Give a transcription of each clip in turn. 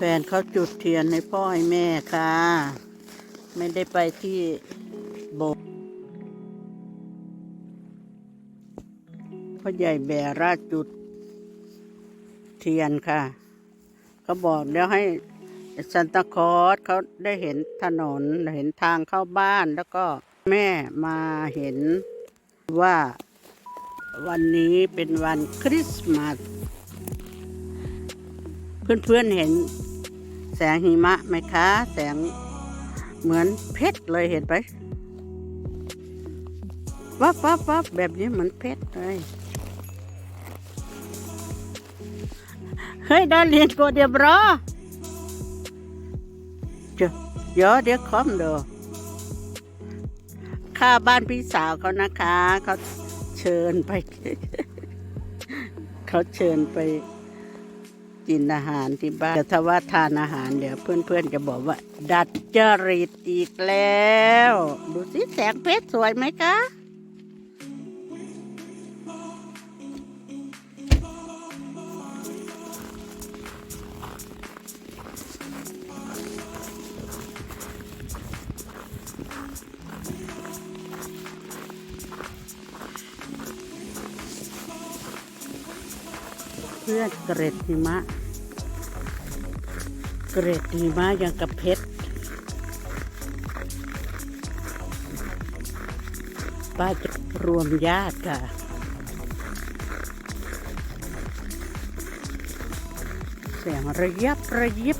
แฟนเขาจุดเทียนให้พ่อให้แม่ค่ะ ไม่ได้ไปที่โบสถ์พ่อใหญ่แบราจุดเทียนค่ะ เขาบอกเดี๋ยวให้ซันตาคอสเขาได้เห็นถนนเห็นทางเข้าบ้านแล้วก็แม่มาเห็นว่าวันนี้เป็นวันคริสต์มาสเพื่อนๆเห็น แสงหิมะไหมคะ แสงเหมือนเพชรเลยเห็นไหมวับวับวับแบบนี้เหมือนเพชรเลย เฮ้ยด้เรียนโกเดียบรอเจอเดี๋ยวเดี๋ยวคอมเดอค่าบ้านพี่สาวเขานะคะ เขาเชิญไป เขาเชิญไป กินอาหารที่บ้านแต่ถ้าว่าทานอาหารเดี๋ยวเพื่อนๆจะบอกว่า ดัดจริตอีกแล้ว ดูสิแสงเพชรสวยไหมคะ พื่อนเกร็ดหิมะ เกร็ดหิมะอย่างกับเพชรป้าจะรวมญาติค่ะเสียงระยับระยิบ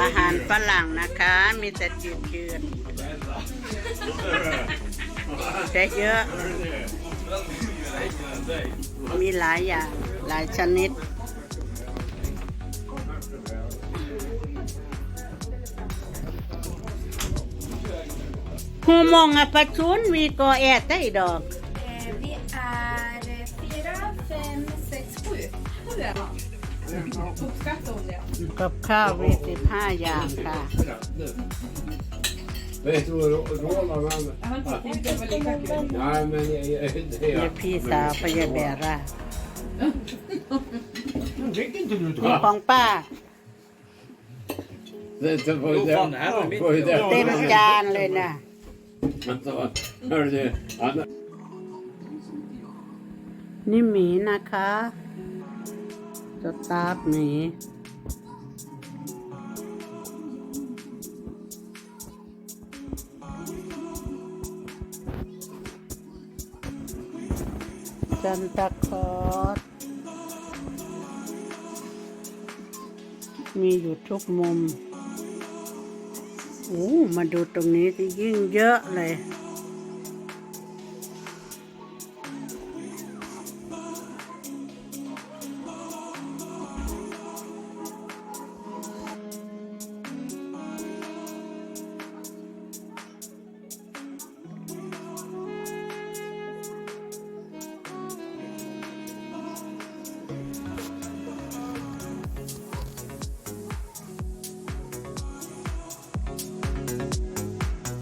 อาหารฝรั่งนะคะ มีแต่จืดๆ แต่เยอะ มีหลายอย่าง หลายชนิด Hur många personer vi går äta idag? Eh, Vi är eh, fyra, fem, sex, sju. Uppskatta om det. กับข้าวมีสิบห้าอย่างค่ะ Vet du vad Roland använder? Jag har inte tänkt det var lika kul. Nej, men det är... Det เดี๋ยว är พี่สาวพยาแบร่า Dricker inte du นี่ของป้า det var ju Jo, fan, det här var det. mitt. var ju det. เต็มจานเลยนะ Men så, hörru du, han, นี่หมีนะคะ สตาร์ฟหมี ซันตาคอสมีอยู่ทุกมุม โอ้ มาดูตรงนี้ที่ยิ่งเยอะเลย